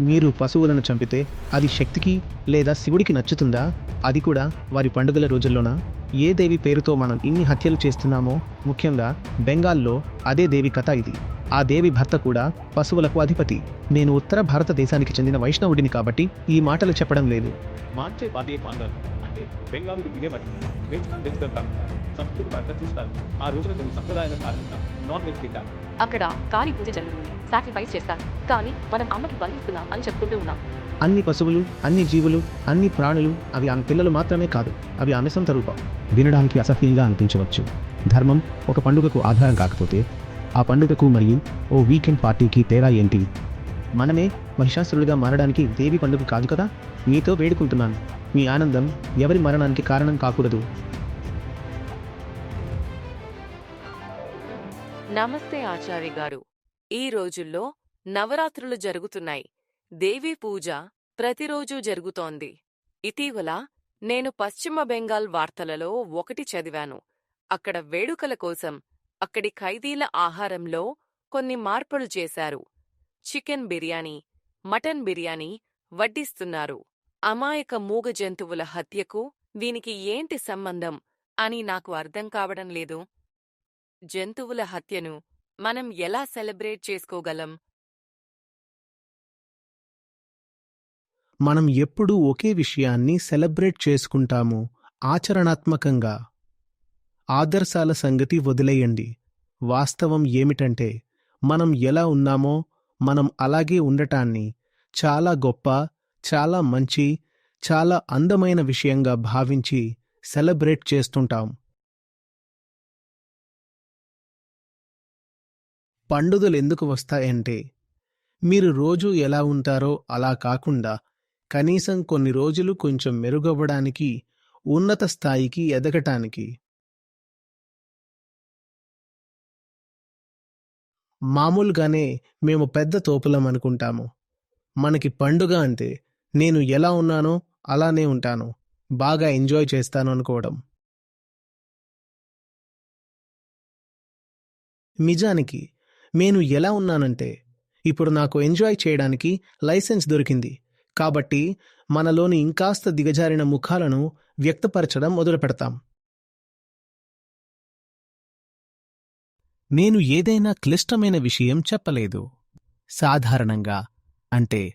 మీరు పశువులను చంపితే అది శక్తికి లేదా శివుడికి నచ్చుతుందా? అది కూడా వారి పండుగల రోజుల్లోనా? ఏ దేవి పేరుతో మనం ఇన్ని హత్యలు చేస్తున్నామో? ముఖ్యంగా బెంగాల్లో అదే దేవి కథ ఇది. ఆ దేవి భర్త కూడా పశువులకు అధిపతి. నేను ఉత్తర భారతదేశానికి చెందిన వైష్ణవుడిని కాబట్టి ఈ మాటలు చెప్పడం లేదు. సంస్కృతి చూస్తారు. ఆ రోజున కొన్ని సాధిస్తాం అక్కడ కాళీ పూజ జరుగుతుంది. సాక్రిఫైస్ చేస్తారు. కానీ మనం అమ్మకి బలిస్తున్నాం అని చెప్పుకుంటూ ఉన్నాం. అన్ని పశువులు అన్ని జీవులు అన్ని ప్రాణులు అవి ఆమె పిల్లలు మాత్రమే కాదు అవి ఆమె సొంత రూపం. వినడానికి అసహ్యంగా అనిపించవచ్చు. ధర్మం ఒక పండుగకు ఆధారం కాకపోతే ఆ పండుగకు మరియు ఓ వీకెండ్ పార్టీకి తేడా ఏంటి? మనమే మహిషాసురుడిగా మారడానికి దేవి పండుగ కాదు కదా? మీతో వేడుకుంటున్నాను. మీ ఆనందం ఎవరి మరణానికి కారణం కాకూడదు. నమస్తే ఆచార్య గారు. ఈ రోజుల్లో నవరాత్రులు జరుగుతున్నాయి. దేవీ పూజ ప్రతిరోజూ జరుగుతోంది. ఇటీవల నేను పశ్చిమ బెంగాల్ వార్తలలో ఒకటి చదివాను. అక్కడ వేడుకల కోసం అక్కడి ఖైదీల ఆహారంలో కొన్ని మార్పులు చేశారు. చికెన్ బిర్యానీ మటన్ బిర్యానీ వడ్డిస్తున్నారు. అమాయక మూగ జంతువుల హత్యకు దీనికి ఏంటి సంబంధం అని నాకు అర్థం కావడం లేదు. జంతువుల హత్యను మనం ఎలా సెలబ్రేట్ చేసుకోగలం? మనం ఎప్పుడూ ఒకే విషయాన్ని సెలబ్రేట్ చేసుకుంటాము ఆచరణాత్మకంగా. ఆదర్శాల సంగతి వదిలేయండి. వాస్తవం ఏమిటంటే మనం ఎలా ఉన్నామో మనం అలాగే ఉండటాన్ని చాలా గొప్ప చాలా మంచి చాలా అందమైన విషయంగా భావించి సెలబ్రేట్ చేస్తుంటాం. పండుగలు ఎందుకు వస్తాయంటే మీరు రోజు ఎలా ఉంటారో అలా కాకుండా కనీసం కొన్ని రోజులు కొంచెం మెరుగవ్వడానికి ఉన్నత స్థాయికి ఎదగటానికి. మామూలుగానే మేము పెద్ద తోపులం అనుకుంటాము. మనకి పండుగ అంటే నేను ఎలా ఉన్నానో అలానే ఉంటాను. బాగా ఎంజాయ్ చేస్తాను అనుకోవడం. నిజానికి నేను ఎలా ఉన్నానంటే ఇప్పుడు నాకు ఎంజాయ్ చేయడానికి లైసెన్స్ దొరికింది. కాబట్టి మనలోని ఇంకాస్త దిగజారిన ముఖాలను వ్యక్తపరచడం మొదలుపెడతాం. నేను ఏదైనా క్లిష్టమైన విషయం చెప్పలేదు. సాధారణంగా అంటే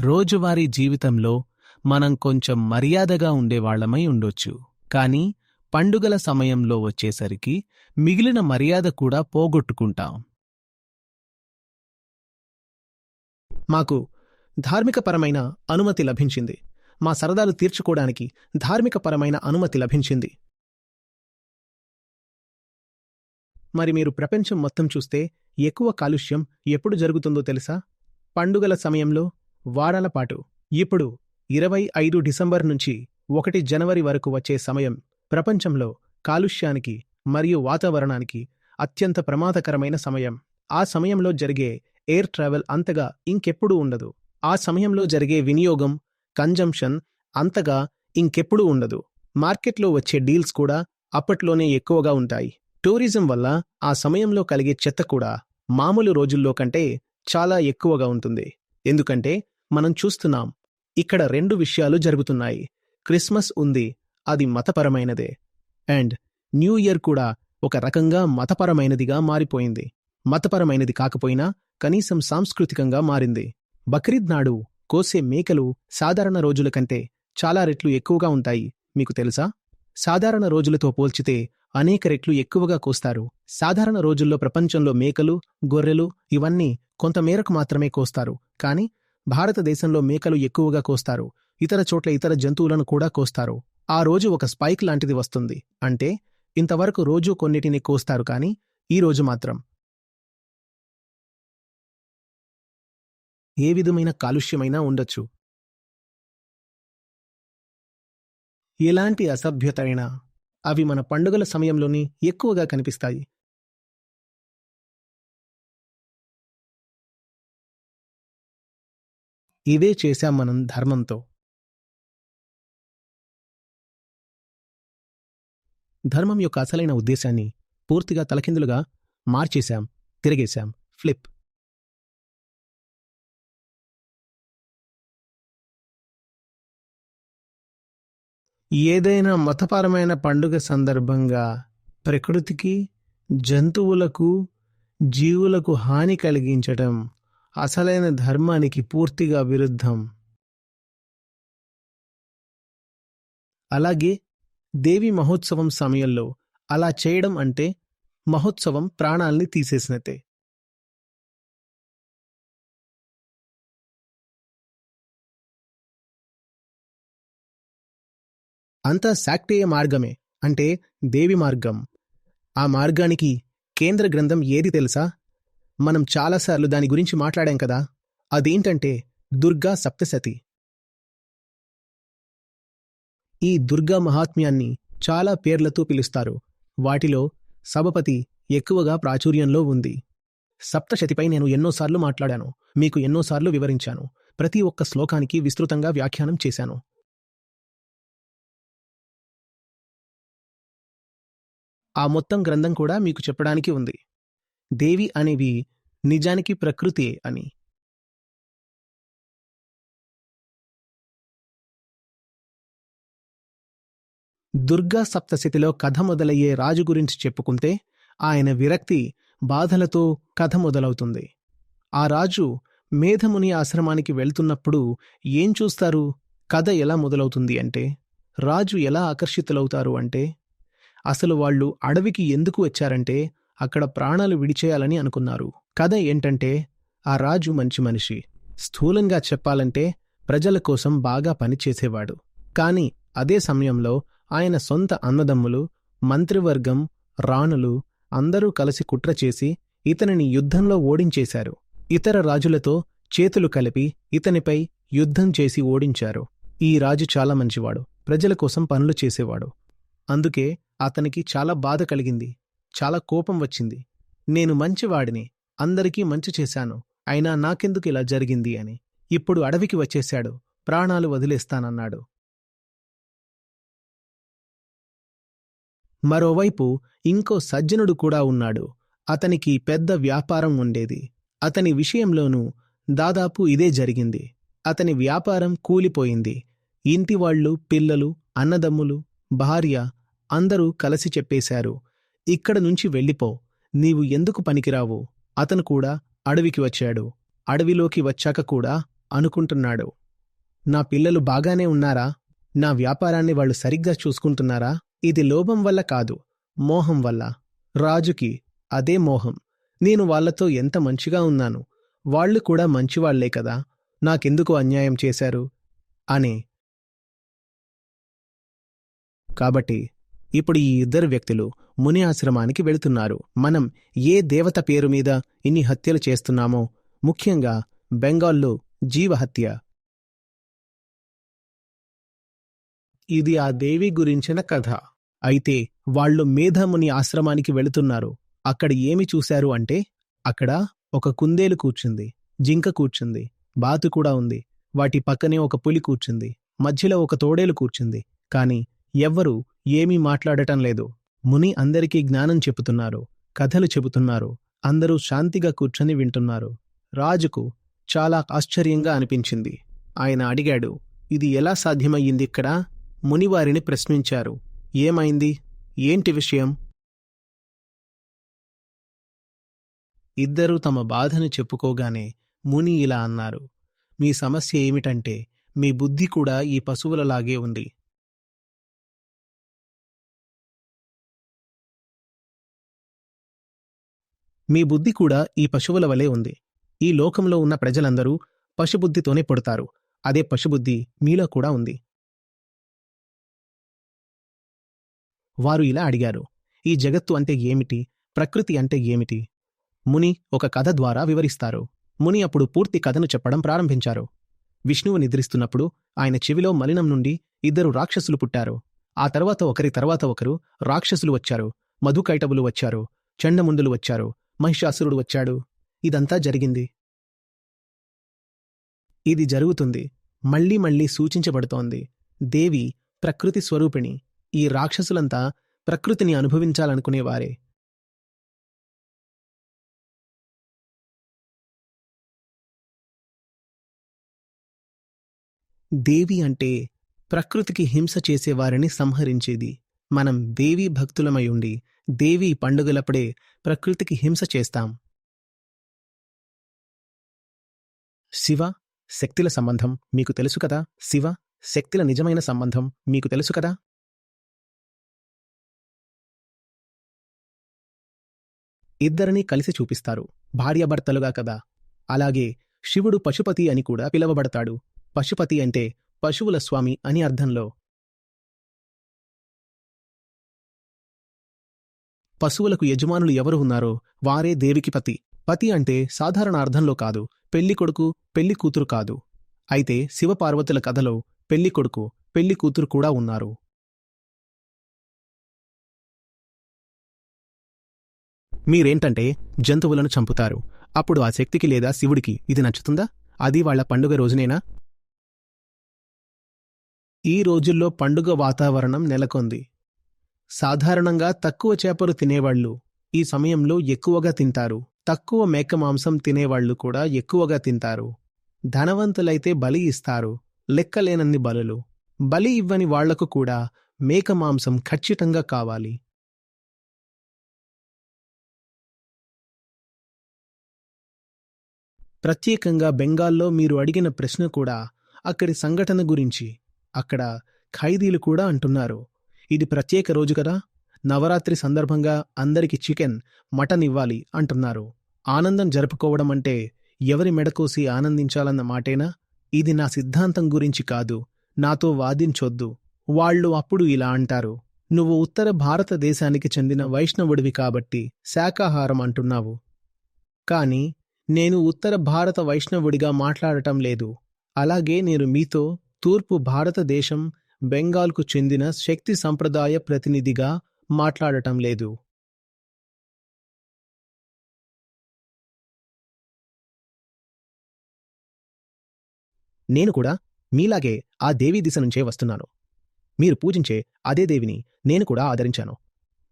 రోజువారీ జీవితంలో మనం కొంచెం మర్యాదగా ఉండేవాళ్ళమై ఉండొచ్చు. కానీ పండుగల సమయంలో వచ్చేసరికి మిగిలిన మర్యాద కూడా పోగొట్టుకుంటాం. మాకు ధార్మికపరమైన అనుమతి లభించింది. మా సరదాలు తీర్చుకోవడానికి ధార్మికపరమైన అనుమతి లభించింది. మరి మీరు ప్రపంచం మొత్తం చూస్తే ఎక్కువ కాలుష్యం ఎప్పుడు జరుగుతుందో తెలుసా? పండుగల సమయంలో వారాల పాటు. ఇప్పుడు ఇరవై ఐదు డిసెంబర్ నుంచి ఒకటి జనవరి వరకు వచ్చే సమయం ప్రపంచంలో కాలుష్యానికి మరియు వాతావరణానికి అత్యంత ప్రమాదకరమైన సమయం. ఆ సమయంలో జరిగే ఎయిర్ ట్రావెల్ అంతగా ఇంకెప్పుడూ ఉండదు. ఆ సమయంలో జరిగే వినియోగం కన్జంప్షన్ అంతగా ఇంకెప్పుడూ ఉండదు. మార్కెట్లో వచ్చే డీల్స్ కూడా అప్పట్లోనే ఎక్కువగా ఉంటాయి. టూరిజం వల్ల ఆ సమయంలో కలిగే చెత్త కూడా మామూలు రోజుల్లో కంటే చాలా ఎక్కువగా ఉంటుంది. ఎందుకంటే మనం చూస్తున్నాం ఇక్కడ రెండు విషయాలు జరుగుతున్నాయి. క్రిస్మస్ ఉంది అది మతపరమైనదే. అండ్ న్యూ ఇయర్ కూడా ఒక రకంగా మతపరమైనదిగా మారిపోయింది. మతపరమైనది కాకపోయినా కనీసం సాంస్కృతికంగా మారింది. బక్రీద్ నాడు కోసే మేకలు సాధారణ రోజుల కంటే చాలా రెట్లు ఎక్కువగా ఉంటాయి. మీకు తెలుసా? సాధారణ రోజులతో పోల్చితే అనేక రెట్లు ఎక్కువగా కోస్తారు. సాధారణ రోజుల్లో ప్రపంచంలో మేకలు గొర్రెలు ఇవన్నీ కొంతమేరకు మాత్రమే కోస్తారు. కానీ భారతదేశంలో మేకలు ఎక్కువగా కోస్తారు. ఇతర చోట్ల ఇతర జంతువులను కూడా కోస్తారు. ఆ రోజు ఒక స్పైక్ లాంటిది వస్తుంది. అంటే ఇంతవరకు రోజూ కొన్నిటిని కోస్తారు కానీ ఈ రోజు మాత్రం. ఏ విధమైన కాలుష్యమైనా ఉండొచ్చు. ఎలాంటి అసభ్యత అయినా అవి మన పండుగల సమయంలోనే ఎక్కువగా కనిపిస్తాయి. ఇవే చేశాం మనం ధర్మంతో. ధర్మం యొక్క అసలైన ఉద్దేశాన్ని పూర్తిగా తలకిందులుగా మార్చేశాం తిరిగేశాం. ఫ్లిప్ ఏదైనా మతపరమైన పండుగ సందర్భంగా ప్రకృతికి జంతువులకు జీవులకు హాని కలిగించటం అసలైన ధర్మానికి పూర్తిగా విరుద్ధం. అలాగే దేవి మహోత్సవం సమయంలో అలా చేయడం అంటే మహోత్సవం ప్రాణాల్ని తీసేసినతే అంతా శాక్తేయ మార్గమే అంటే దేవి మార్గం. ఆ మార్గానికి కేంద్ర గ్రంథం ఏది తెలుసా? మనం చాలాసార్లు దాని గురించి మాట్లాడాం కదా. అదేంటంటే దుర్గా సప్తసతి ఈ దుర్గా మహాత్మ్యాన్ని చాలా పేర్లతో పిలుస్తారు. వాటిలో సభపతి ఎక్కువగా ప్రాచుర్యంలో ఉంది. సప్తశతిపై నేను ఎన్నోసార్లు మాట్లాడాను మీకు ఎన్నోసార్లు వివరించాను ప్రతి ఒక్క శ్లోకానికి విస్తృతంగా వ్యాఖ్యానం చేశాను. ఆ మొత్తం గ్రంథం కూడా మీకు చెప్పడానికి ఉంది. దేవి అనేవి నిజానికి ప్రకృతి అని. దుర్గా సప్తశతిలో కథ మొదలయ్యే రాజు గురించి చెప్పుకుంటే ఆయన విరక్తి బాధలతో కథ మొదలవుతుంది. ఆ రాజు మేధముని ఆశ్రమానికి వెళ్తున్నప్పుడు ఏం చూస్తారు? కథ ఎలా మొదలవుతుంది అంటే రాజు ఎలా ఆకర్షితులవుతారు అంటే అసలు వాళ్ళు అడవికి ఎందుకు వచ్చారంటే అక్కడ ప్రాణాలు విడిచేయాలని అనుకున్నారు. కథ ఏంటంటే ఆ రాజు మంచి మనిషి. స్థూలంగా చెప్పాలంటే ప్రజల కోసం బాగా పనిచేసేవాడు. కాని అదే సమయంలో ఆయన సొంత అన్నదమ్ములు మంత్రివర్గం రాణులు అందరూ కలిసి కుట్ర చేసి ఇతనిని యుద్ధంలో ఓడించేశారు. ఇతర రాజులతో చేతులు కలిపి ఇతనిపై యుద్ధం చేసి ఓడించారు. ఈ రాజు చాలా మంచివాడు. ప్రజల కోసం పనులు చేసేవాడు. అందుకే అతనికి చాలా బాధ కలిగింది. చాలా కోపం వచ్చింది. నేను మంచివాడిని. అందరికీ మంచి చేశాను. అయినా నాకెందుకు ఇలా జరిగింది అని. ఇప్పుడు అడవికి వచ్చేశాడు. ప్రాణాలు వదిలేస్తానన్నాడు. మరోవైపు ఇంకో సజ్జనుడు కూడా ఉన్నాడు. అతనికి పెద్ద వ్యాపారం ఉండేది. అతని విషయంలోనూ దాదాపు ఇదే జరిగింది. అతని వ్యాపారం కూలిపోయింది. ఇంటివాళ్ళు పిల్లలు అన్నదమ్ములు భార్య అందరూ కలిసి చెప్పేశారు ఇక్కడ నుంచి వెళ్ళిపో నీవు ఎందుకు పనికిరావు? అతను కూడా అడవికి వచ్చాడు. అడవిలోకి వచ్చాక కూడా అనుకుంటున్నాడు నా పిల్లలు బాగానే ఉన్నారా? నా వ్యాపారాన్ని వాళ్ళు సరిగ్గా చూసుకుంటున్నారా? ఇది లోభం వల్ల కాదు మోహం వల్ల. రాజుకి అదే మోహం. నేను వాళ్ళతో ఎంత మంచిగా ఉన్నాను? వాళ్ళు కూడా మంచివాళ్ళే కదా. నాకెందుకు అన్యాయం చేశారు? అని. కాబట్టి ఇప్పుడు ఈ ఇద్దరు వ్యక్తులు ముని ఆశ్రమానికి వెళుతున్నారు. మనం ఏ దేవత పేరు మీద ఇన్ని హత్యలు చేస్తున్నామో? ముఖ్యంగా బెంగాల్లో జీవహత్య. ఇది ఆ దేవి గురించిన కథ. అయితే వాళ్ళు మేధముని ఆశ్రమానికి వెళుతున్నారు. అక్కడ ఏమి చూశారు అంటే అక్కడ ఒక కుందేలు కూర్చుంది జింక కూర్చుంది బాతు కూడా ఉంది వాటి పక్కనే ఒక పులి కూర్చుంది మధ్యలో ఒక తోడేలు కూర్చుంది కాని ఎవ్వరూ ఏమీ మాట్లాడటం లేదు. ముని అందరికీ జ్ఞానం చెబుతున్నారు కథలు చెబుతున్నారు అందరూ శాంతిగా కూర్చొని వింటున్నారు. రాజుకు చాలా ఆశ్చర్యంగా అనిపించింది. ఆయన అడిగాడు ఇది ఎలా సాధ్యమయ్యింది ఇక్కడ? మునివారిని ప్రశ్నించారు ఏమైంది? ఏంటి విషయం? ఇద్దరూ తమ బాధను చెప్పుకోగానే ముని ఇలా అన్నారు మీ సమస్య ఏమిటంటే మీ బుద్ధి కూడా ఈ పశువులలాగే ఉంది. మీ బుద్ధి కూడా ఈ పశువుల వలె ఉంది. ఈ లోకంలో ఉన్న ప్రజలందరూ పశుబుద్ధితోనే పుడతారు. అదే పశుబుద్ధి మీలో కూడా ఉంది. వారు ఇలా అడిగారు ఈ జగత్తు అంటే ఏమిటి? ప్రకృతి అంటే ఏమిటి? ముని ఒక కథ ద్వారా వివరిస్తారు. ముని అప్పుడు పూర్తి కథను చెప్పడం ప్రారంభించారు. విష్ణువు నిద్రిస్తున్నప్పుడు ఆయన చెవిలో మలినం నుండి ఇద్దరు రాక్షసులు పుట్టారు. ఆ తర్వాత ఒకరి తర్వాత ఒకరు రాక్షసులు వచ్చారు. మధుకైటవులు వచ్చారు. చండముండులు వచ్చారు. మహిషాసురుడు వచ్చాడు. ఇదంతా జరిగింది. ఇది జరుగుతుంది. మళ్ళీ మళ్ళీ సూచించబడుతోంది. దేవి ప్రకృతి స్వరూపిణి ఈ రాక్షసులంతా ప్రకృతిని అనుభవించాలనుకునేవారే. దేవి అంటే ప్రకృతికి హింస చేసేవారిని సంహరించేది. మనం దేవీ భక్తులమై ఉండి దేవీ పండుగలప్పుడే ప్రకృతికి హింస చేస్తాం. శివ శక్తుల సంబంధం మీకు తెలుసు కదా? శివ శక్తుల నిజమైన సంబంధం మీకు తెలుసు కదా? ఇద్దరినీ కలిసి చూపిస్తారు. భార్యాభర్తలుగా కదా? అలాగే శివుడు పశుపతి అని కూడా పిలువబడతాడు. పశుపతి అంటే పశువుల స్వామి అని అర్థంలో పశువులకు యజమానులు ఎవరు ఉన్నారో వారే దేవికి పతి. పతి అంటే సాధారణ అర్థంలో కాదు. పెళ్ళి కొడుకు పెళ్ళి కూతురు కాదు. అయితే శివపార్వతుల కథలో పెళ్ళి కొడుకు పెళ్ళి కూతురు కూడా ఉన్నారు. మీరేంటంటే జంతువులను చంపుతారు. అప్పుడు ఆ శక్తికి లేదా శివుడికి ఇది నచ్చుతుందా? అది వాళ్ళ పండుగ రోజునేనా? ఈ రోజుల్లో పండుగ వాతావరణం నెలకొంది. సాధారణంగా తక్కువ చేపలు తినేవాళ్ళు ఈ సమయంలో ఎక్కువగా తింటారు. తక్కువ మేక మాంసం తినేవాళ్ళు కూడా ఎక్కువగా తింటారు. ధనవంతులైతే బలి ఇస్తారు. లెక్కలేనన్ని బలులు. బలి ఇవ్వని వాళ్ళకు కూడా మేక మాంసం ఖచ్చితంగా కావాలి. ప్రత్యేకంగా బెంగాల్లో మీరు అడిగిన ప్రశ్న కూడా అక్కడి సంఘటన గురించి అక్కడ ఖైదీలు కూడా అంటున్నారు. ఇది ప్రత్యేక రోజు కదా? నవరాత్రి సందర్భంగా అందరికి చికెన్ మటన్ ఇవ్వాలి అంటున్నారు. ఆనందం జరుపుకోవడం అంటే ఎవరి మెడకోసి ఆనందించాలన్న మాటేనా? ఇది నా సిద్ధాంతం గురించి కాదు. నాతో వాదించొద్దు. వాళ్ళు అప్పుడు ఇలా అంటారు. నువ్వు ఉత్తర భారతదేశానికి చెందిన వైష్ణవుడివి కాబట్టి శాకాహారం అంటున్నావు. కాని నేను ఉత్తర భారత వైష్ణవుడిగా మాట్లాడటం లేదు. అలాగే నేను మీతో తూర్పు భారతదేశం బెంగాల్కు చెందిన శక్తి సంప్రదాయ ప్రతినిధిగా మాట్లాడటం లేదు. నేను కూడా మీలాగే ఆ దేవీ దిశ నుంచే వస్తున్నాను. మీరు పూజించే అదే దేవిని నేను కూడా ఆదరించాను.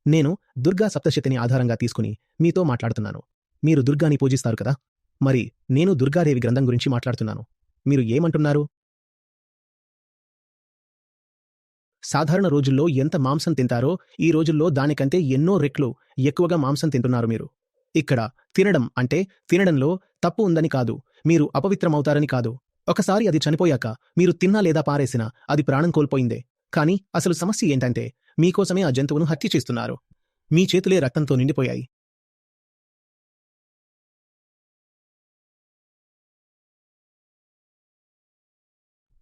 నేను దుర్గా సప్తశతిని ఆధారంగా తీసుకుని మీతో మాట్లాడుతున్నాను. మీరు దుర్గాని పూజిస్తారు కదా? మరి నేను దుర్గాదేవి గ్రంథం గురించి మాట్లాడుతున్నాను. మీరు ఏమంటున్నారు? సాధారణ రోజుల్లో ఎంత మాంసం తింటారో ఈ రోజుల్లో దానికంటే ఎన్నో రెట్లు ఎక్కువగా మాంసం తింటున్నారు మీరు. ఇక్కడ తినడం అంటే తినడంలో తప్పు ఉందని కాదు మీరు అపవిత్రమవుతారని కాదు. ఒకసారి అది చనిపోయాక మీరు తిన్నా లేదా పారేసినా అది ప్రాణం కోల్పోయిందే. కానీ అసలు సమస్య ఏంటంటే మీకోసమే ఆ జంతువును హత్య చేస్తున్నారు. మీ చేతులే రక్తంతో నిండిపోయాయి.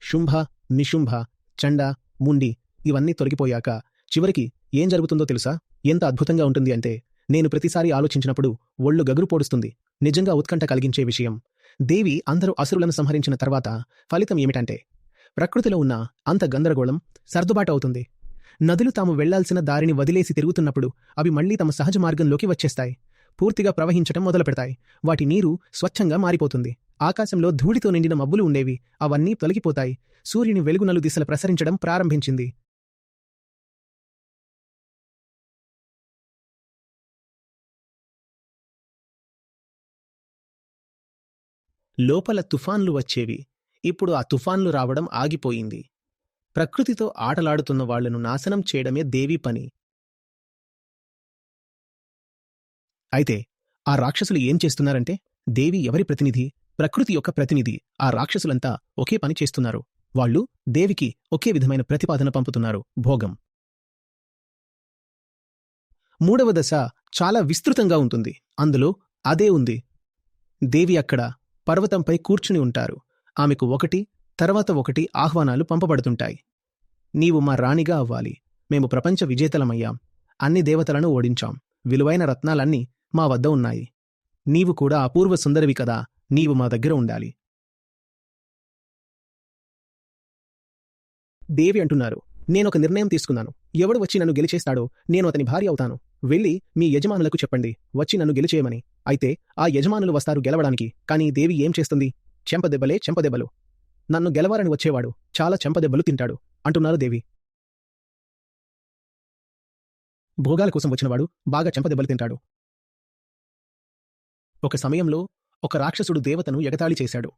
శుంభ నిశుంభ చండ ముండి ఇవన్నీ తొలగిపోయాక చివరికి ఏం జరుగుతుందో తెలుసా? ఎంత అద్భుతంగా ఉంటుంది అంటే నేను ప్రతిసారి ఆలోచించినప్పుడు ఒళ్ళు గగురు పోడుస్తుంది. నిజంగా ఉత్కంఠ కలిగించే విషయం. దేవి అందరూ అసురులను సంహరించిన తర్వాత ఫలితం ఏమిటంటే ప్రకృతిలో ఉన్న అంత గందరగోళం సర్దుబాటు అవుతుంది. నదులు తాము వెళ్ళాల్సిన దారిని వదిలేసి తిరుగుతున్నప్పుడు అవి మళ్ళీ తమ సహజ మార్గంలోకి వచ్చేస్తాయి. పూర్తిగా ప్రవహించటం మొదలుపెడతాయి. వాటి నీరు స్వచ్ఛంగా మారిపోతుంది. ఆకాశంలో ధూళితో నిండిన మబ్బులు ఉండేవి. అవన్నీ తొలగిపోతాయి. సూర్యుని వెలుగు నలు దిశల ప్రసరించడం ప్రారంభించింది. లోపల తుఫాన్లు వచ్చేవి. ఇప్పుడు ఆ తుఫాన్లు రావడం ఆగిపోయింది. ప్రకృతితో ఆటలాడుతున్న వాళ్ళను నాశనం చేయడమే దేవి పని. అయితే ఆ రాక్షసులు ఏం చేస్తున్నారంటే దేవి ఎవరి ప్రతినిధి? ప్రకృతి యొక్క ప్రతినిధి. ఆ రాక్షసులంతా ఒకే పని చేస్తున్నారు. వాళ్ళు దేవికి ఒకే విధమైన ప్రతిపాదన పంపుతున్నారు. భోగం. మూడవ దశ చాలా విస్తృతంగా ఉంటుంది. అందులో అదే ఉంది. దేవి అక్కడ పర్వతంపై కూర్చుని ఉంటారు. ఆమెకు ఒకటి తర్వాత ఒకటి ఆహ్వానాలు పంపబడుతుంటాయి. నీవు మా రాణిగా అవ్వాలి. మేము ప్రపంచ విజేతలమయ్యాం. అన్ని దేవతలను ఓడించాం. విలువైన రత్నాలన్నీ మా వద్ద ఉన్నాయి. నీవు కూడా అపూర్వ సుందరివి కదా. నీవు మా దగ్గర ఉండాలి. దేవి అంటున్నారు. నేనొక నిర్ణయం తీసుకున్నాను. ఎవడు వచ్చి నన్ను గెలిచేస్తాడో నేను అతని భార్య అవుతాను. వెళ్ళి మీ యజమానులకు చెప్పండి. వచ్చి నన్ను గెలిచేయమని. అయితే ఆ యజమానులు వస్తారు గెలవడానికి. కానీ దేవి ఏం చేస్తుంది? చెంపదెబ్బలే చెంపదెబ్బలు. నన్ను గెలవారని వచ్చేవాడు. చాలా చెంపదెబ్బలు తింటాడు అంటున్నారు దేవి. భోగాల కోసం వచ్చినవాడు బాగా చెంపదెబ్బలు తింటాడు. ఒక సమయంలో ఒక రాక్షసుడు దేవతను ఎగతాళి చేశాడు.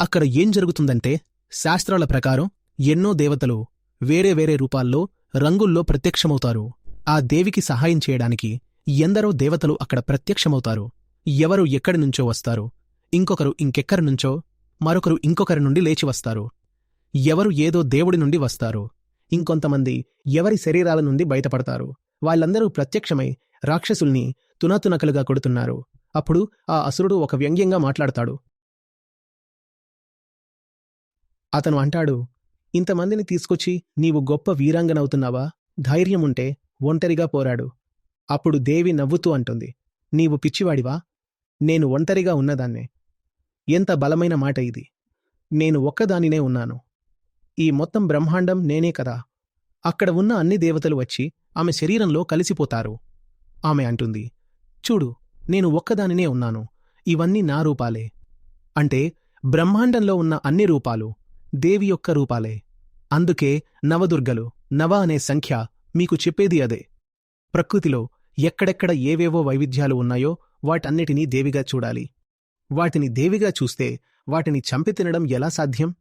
అక్కడ ఏం జరుగుతుందంటే శాస్త్రాల ప్రకారం ఎన్నో దేవతలు వేరే వేరే రూపాల్లో రంగుల్లో ప్రత్యక్షమవుతారు. ఆ దేవికి సహాయం చేయడానికి ఎందరో దేవతలు అక్కడ ప్రత్యక్షమవుతారు. ఎవరు ఎక్కడి నుంచో వస్తారు? ఇంకొకరు ఇంకెక్కడి నుంచో? మరొకరు ఇంకొకరి నుండి లేచి వస్తారు. ఎవరు ఏదో దేవుడి నుండి వస్తారు? ఇంకొంతమంది ఎవరి శరీరాల నుండి బయటపడతారు? వాళ్ళందరూ ప్రత్యక్షమై రాక్షసుల్ని తునాతునకలుగా కొడుతున్నారు. అప్పుడు ఆ అసురుడు ఒక వ్యంగ్యంగా మాట్లాడతాడు. అతను అంటాడు ఇంతమందిని తీసుకొచ్చి నీవు గొప్ప వీరాంగనవుతున్నావా? ధైర్యముంటే ఒంటరిగా పోరాడు. అప్పుడు దేవి నవ్వుతూ అంటుంది నీవు పిచ్చివాడివా? నేను ఒంటరిగా ఉన్నదాన్నే. ఎంత బలమైన మాట ఇది. నేను ఒక్కదానినే ఉన్నాను. ఈ మొత్తం బ్రహ్మాండం నేనే కదా. అక్కడ ఉన్న అన్ని దేవతలు వచ్చి ఆమె శరీరంలో కలిసిపోతారు. ఆమె అంటుంది చూడు నేను ఒక్కదానినే ఉన్నాను. ఇవన్నీ నా రూపాలే. అంటే బ్రహ్మాండంలో ఉన్న అన్ని రూపాలు దేవి యొక్క రూపాలే. అందుకే నవదుర్గలు నవ అనే సంఖ్య మీకు చెప్పేది అదే. ప్రకృతిలో ఎక్కడెక్కడ ఏవేవో వైవిధ్యాలు ఉన్నాయో వాటన్నిటినీ దేవిగా చూడాలి. వాటిని దేవిగా చూస్తే వాటిని చంపి తినడం ఎలా సాధ్యం?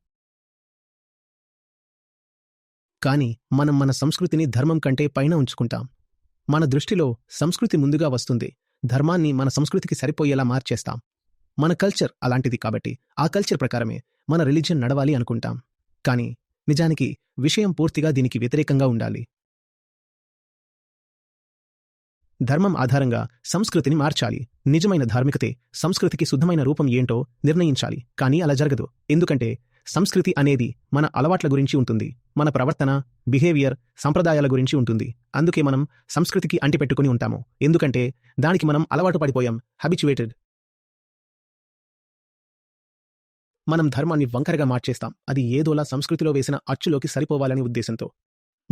కాని మనం మన సంస్కృతిని ధర్మం కంటే పైన ఉంచుకుంటాం. మన దృష్టిలో సంస్కృతి ముందుగా వస్తుంది. ధర్మాన్ని మన సంస్కృతికి సరిపోయేలా మార్చేస్తాం. మన కల్చర్ అలాంటిది కాబట్టి ఆ కల్చర్ ప్రకారమే మన రిలీజియన్ నడవాలి అనుకుంటాం. కానీ నిజానికి విషయం పూర్తిగా దీనికి వ్యతిరేకంగా ఉండాలి. ధర్మం ఆధారంగా సంస్కృతిని మార్చాలి. నిజమైన ధార్మికతే సంస్కృతికి శుద్ధమైన రూపం ఏంటో నిర్ణయించాలి. కానీ అలా జరగదు. ఎందుకంటే సంస్కృతి అనేది మన అలవాట్ల గురించి ఉంటుంది. మన ప్రవర్తన బిహేవియర్ సంప్రదాయాల గురించి ఉంటుంది. అందుకే మనం సంస్కృతికి అంటిపెట్టుకుని ఉంటాము. ఎందుకంటే దానికి మనం అలవాటు పడిపోయాం. హ్యాబిచువేటెడ్ మనం ధర్మాన్ని వంకరగా మార్చేస్తాం. అది ఏదోలా సంస్కృతిలో వేసిన అచ్చులోకి సరిపోవాలనే ఉద్దేశంతో.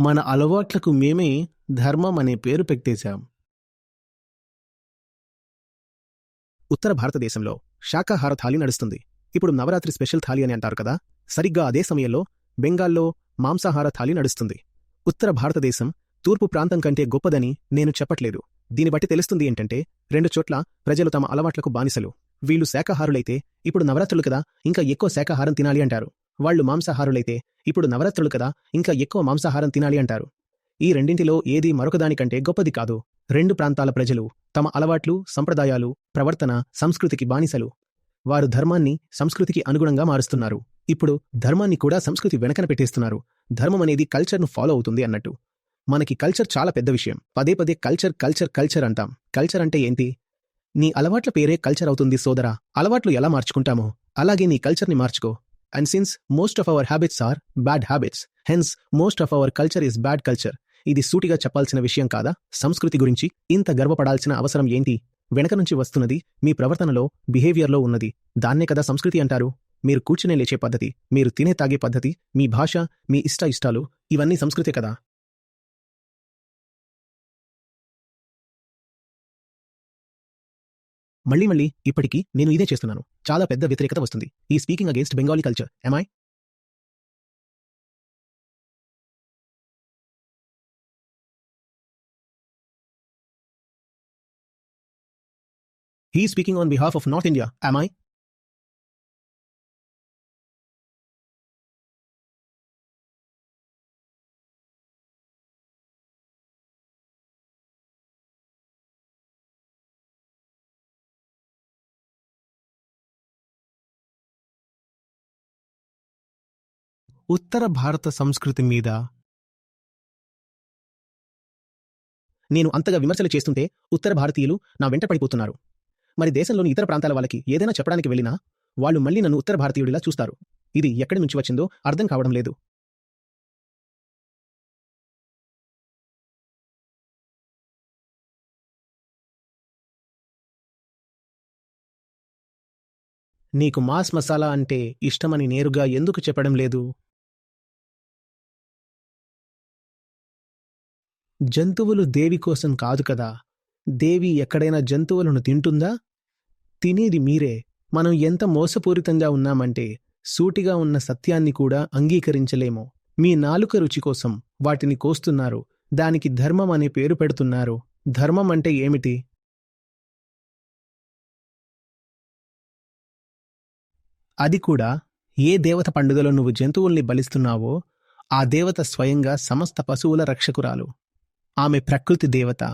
మన అలవాట్లకు మేమే ధర్మం అనే పేరు పెట్టేశాం. ఉత్తర భారతదేశంలో శాకాహార థాలి నడుస్తుంది. ఇప్పుడు నవరాత్రి స్పెషల్ థాలి అని అంటారు కదా? సరిగ్గా అదే సమయంలో బెంగాల్లో మాంసాహార థాలి నడుస్తుంది. ఉత్తర భారతదేశం తూర్పు ప్రాంతం కంటే గొప్పదని నేను చెప్పట్లేదు. దీని బట్టి తెలుస్తుంది ఏంటంటే రెండు చోట్ల ప్రజలు తమ అలవాట్లకు బానిసలు. వీళ్ళు శాకాహారులైతే ఇప్పుడు నవరాత్రులు కదా ఇంకా ఎక్కువ శాకాహారం తినాలి అంటారు. వాళ్ళు మాంసాహారులైతే ఇప్పుడు నవరాత్రులు కదా ఇంకా ఎక్కువ మాంసాహారం తినాలి అంటారు. ఈ రెండింటిలో ఏది మరొకదానికంటే గొప్పది కాదు. రెండు ప్రాంతాల ప్రజలు తమ అలవాట్లు సంప్రదాయాలు ప్రవర్తన సంస్కృతికి బానిసలు. వారు ధర్మాన్ని సంస్కృతికి అనుగుణంగా మారుస్తున్నారు. ఇప్పుడు ధర్మాన్ని కూడా సంస్కృతి వెనకన పెట్టేస్తున్నారు. ధర్మం అనేది కల్చర్ను ఫాలో అవుతుంది అన్నట్టు. మనకి కల్చర్ చాలా పెద్ద విషయం. పదే పదే కల్చర్ కల్చర్ కల్చర్ అంటాం. కల్చర్ అంటే ఏంటి? నీ అలవాట్ల పేరే కల్చర్ అవుతుంది సోదరా. అలవాట్లు ఎలా మార్చుకుంటామో అలాగే నీ కల్చర్ని మార్చుకో. And since most of our habits are bad habits hence most of our culture is bad culture ఇది సూటిగా చెప్పాల్సిన విషయం కాదా? సంస్కృతి గురించి ఇంత గర్వపడాల్సిన అవసరం ఏంటి? వెనక నుంచి వస్తున్నది మీ ప్రవర్తనలో బిహేవియర్లో ఉన్నది. దాన్నే కదా సంస్కృతి అంటారు. మీరు కూర్చునే లేచే పద్ధతి మీరు తినే తాగే పద్ధతి మీ భాష మీ ఇష్ట ఇష్టాలు ఇవన్నీ సంస్కృతే కదా. మళ్ళీ మళ్ళీ ఇప్పటికీ నేను ఇదే చేస్తున్నాను. చాలా పెద్ద వ్యతిరేకత వస్తుంది. ఈ speaking against Bengali culture ఎమాయ్ he speaking on behalf of north India India. ఉత్తర భారత సంస్కృతి మీద? నేను అంతగా విమర్శలు చేస్తుంటే ఉత్తర భారతీయులు నా వెంట పడిపోతున్నారు. మరి దేశంలోని ఇతర ప్రాంతాల వాళ్ళకి ఏదైనా చెప్పడానికి వెళ్ళినా వాళ్ళు మళ్ళీ నన్ను ఉత్తర భారతీయుడిలా చూస్తారు. ఇది ఎక్కడి నుంచి వచ్చిందో అర్థం కావడం లేదు. నీకు మాస్ మసాలా అంటే ఇష్టమని నేరుగా ఎందుకు చెప్పడం లేదు? జంతువులు దేవి కోసం కాదు కదా. దేవి ఎక్కడైనా జంతువులను తింటుందా? తినేది మీరే. మనం ఎంత మోసపూరితంగా ఉన్నామంటే సూటిగా ఉన్న సత్యాన్ని కూడా అంగీకరించలేము. మీ నాలుక రుచి కోసం వాటిని కోస్తున్నారు. దానికి ధర్మం అనే పేరు పెడుతున్నారు. ధర్మం అంటే ఏమిటి? అది కూడా ఏ దేవత పండుగలో నువ్వు జంతువుల్ని బలిస్తున్నావో ఆ దేవత స్వయంగా సమస్త పశువుల రక్షకురాలు. ఆమె ప్రకృతి దేవత.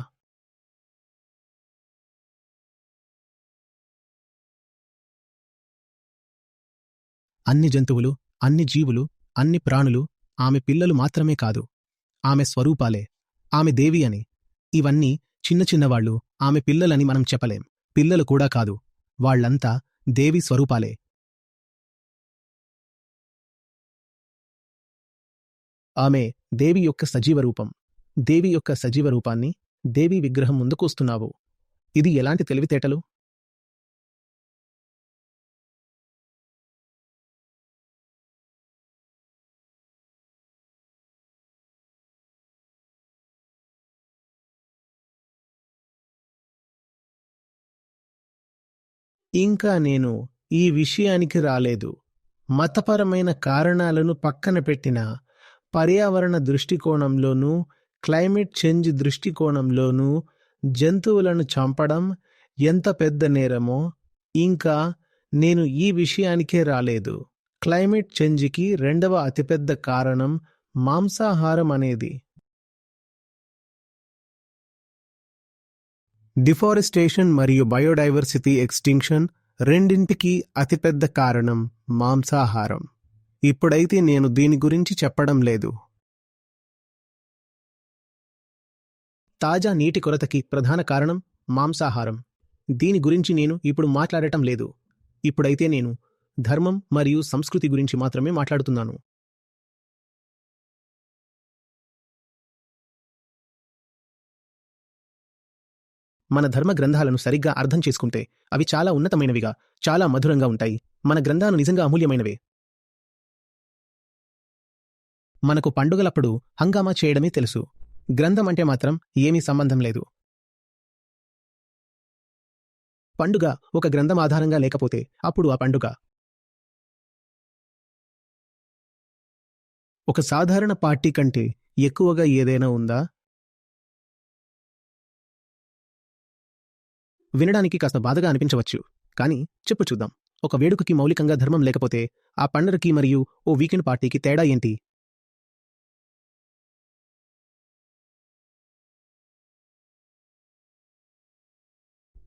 అన్ని జంతువులు అన్ని జీవులు అన్ని ప్రాణులు ఆమె పిల్లలు మాత్రమే కాదు. ఆమె స్వరూపాలే. ఆమె దేవి అని. ఇవన్నీ చిన్న చిన్నవాళ్ళు ఆమె పిల్లలని మనం చెప్పలేం. పిల్లలు కూడా కాదు. వాళ్ళంతా దేవి స్వరూపాలే. ఆమె దేవి యొక్క సజీవ రూపం. దేవి యొక్క సజీవ రూపాన్ని దేవి విగ్రహం ముందుకూస్తున్నావు ఇది ఎలాంటి తెలివితేటలు? ఇంకా నేను ఈ విషయానికి రాలేదు. మతపరమైన కారణాలను పక్కన పెట్టిన పర్యావరణ దృష్టికోణంలోనూ క్లైమేట్ చేంజ్ దృష్టికోణంలోనూ జంతువులను చంపడం ఎంత పెద్ద నేరమో ఇంకా నేను ఈ విషయానికే రాలేదు. క్లైమేట్ చేంజ్కి రెండవ అతిపెద్ద కారణం మాంసాహారం అనేది. డిఫారెస్టేషన్ మరియు బయోడైవర్సిటీ ఎక్స్టింక్షన్ రెండింటికి అతిపెద్ద కారణం మాంసాహారం. ఇప్పుడైతే నేను దీని గురించి చెప్పడం లేదు. తాజా నీటి కొరతకి ప్రధాన కారణం మాంసాహారం. దీని గురించి నేను ఇప్పుడు మాట్లాడటం లేదు. ఇప్పుడైతే నేను ధర్మం మరియు సంస్కృతి గురించి మాత్రమే మాట్లాడుతున్నాను. మన ధర్మ గ్రంథాలను సరిగ్గా అర్థం చేసుకుంటే అవి చాలా ఉన్నతమైనవిగా చాలా మధురంగా ఉంటాయి. మన గ్రంథాలు నిజంగా అమూల్యమైనవే. మనకు పండుగలప్పుడు హంగామా చేయడమే తెలుసు. గ్రంథం అంటే మాత్రం ఏమీ సంబంధం లేదు. పండుగ ఒక గ్రంథం ఆధారంగా లేకపోతే అప్పుడు ఆ పండుగ. ఒక సాధారణ పార్టీ కంటే ఎక్కువగా ఏదైనా ఉందా? వినడానికి కాస్త బాధగా అనిపించవచ్చు కానీ చెప్పు చూద్దాం. ఒక వేడుకకి మౌలికంగా ధర్మం లేకపోతే ఆ పండగకి మరియు ఓ వీకెండ్ పార్టీకి తేడా ఏంటి?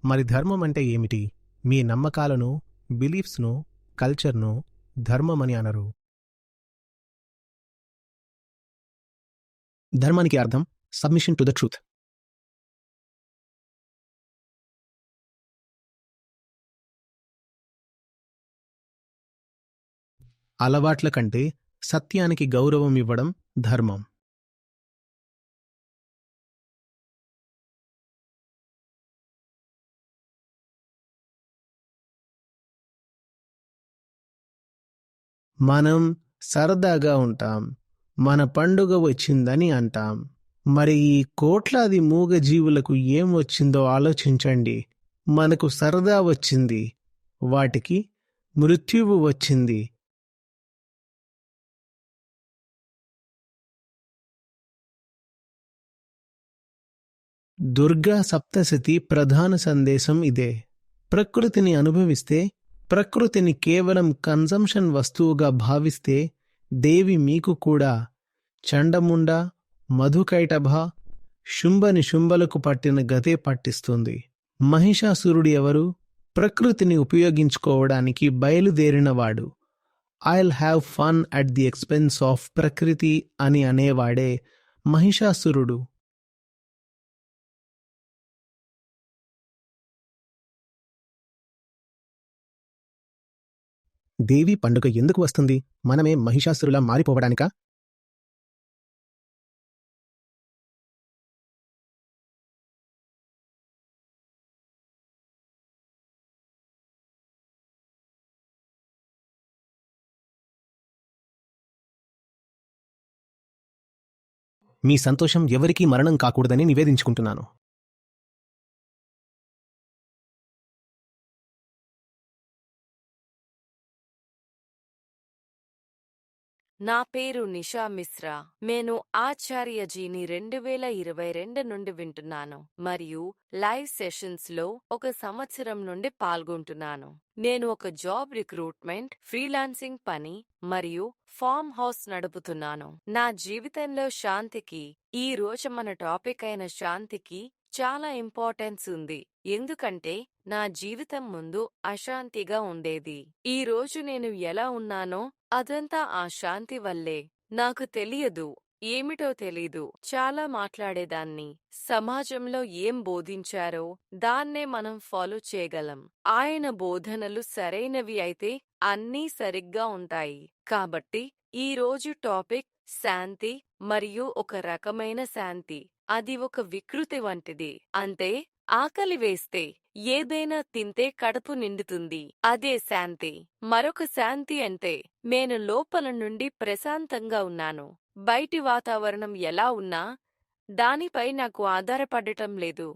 మరి ధర్మం అంటే ఏమిటి? మీ నమ్మకాలను బిలీఫ్స్ను కల్చర్ను ధర్మమని అనరు. ధర్మానికి అర్థం సబ్మిషన్ టు ద ట్రూత్. అలవాట్ల కంటే సత్యానికి గౌరవం ఇవ్వడం ధర్మం. మనం సరదాగా ఉంటాం. మన పండుగ వచ్చిందని అంటాం. మరి ఈ కోట్లాది మూగ జీవులకు ఏం వచ్చిందో ఆలోచించండి. మనకు సరదా వచ్చింది. వాటికి మృత్యువు వచ్చింది. దుర్గా సప్తశతి ప్రధాన సందేశం ఇదే. ప్రకృతిని అనుభవిస్తే ప్రకృతిని కేవలం కన్జంప్షన్ వస్తువుగా భావిస్తే దేవి మీకు కూడా చండముండ మధుకైటభ శుంభని శుంభలకు పట్టిన గతే పట్టిస్తుంది. మహిషాసురుడు ఎవరు? ప్రకృతిని ఉపయోగించుకోవడానికి బయలుదేరినవాడు. I'll have fun at the expense of prakriti అని అనేవాడే మహిషాసురుడు. దేవి పండుగ ఎందుకు వస్తుంది? మనమే మహిషాసురులా మారిపోవడానికా? మీ సంతోషం ఎవరికీ మరణం కాకూడదని నివేదించుకుంటున్నాను. నా పేరు నిషా మిశ్రా. నేను ఆచార్యజీని రెండు వేల ఇరవై రెండు నుండి వింటున్నాను. మరియు లైవ్ సెషన్స్లో ఒక సంవత్సరం నుండి పాల్గొంటున్నాను. నేను ఒక జాబ్ రిక్రూట్మెంట్ ఫ్రీలాన్సింగ్ పని మరియు ఫామ్ హౌస్ నడుపుతున్నాను. నా జీవితంలో శాంతికి ఈ రోజు మన టాపిక్ అయిన శాంతికి చాలా ఇంపార్టెన్స్ ఉంది. ఎందుకంటే నా జీవితం ముందు అశాంతిగా ఉండేది. ఈ రోజు నేను ఎలా ఉన్నానో అదంతా ఆ శాంతి వల్లే. నాకు తెలియదు ఏమిటో తెలీదు. చాలా మాట్లాడేదాన్ని. సమాజంలో ఏం బోధించారో దాన్నే మనం ఫాలో చేయగలం. ఆయన బోధనలు సరైనవి అయితే అన్నీ సరిగ్గా ఉంటాయి. కాబట్టి ఈ రోజు టాపిక్ శాంతి మరియు ఒక రకమైన శాంతి. అది ఒక వికృతి వంటిది. అంటే ఆకలి వేస్తే ఏదైనా తింటే కడుపు నిండుతుంది. అదే శాంతి. మరొక శాంతి అంటే నేను లోపల నుండి ప్రశాంతంగా ఉన్నాను. బయటి వాతావరణం ఎలా ఉన్నా దానిపై నాకు ఆధారపడటం లేదు.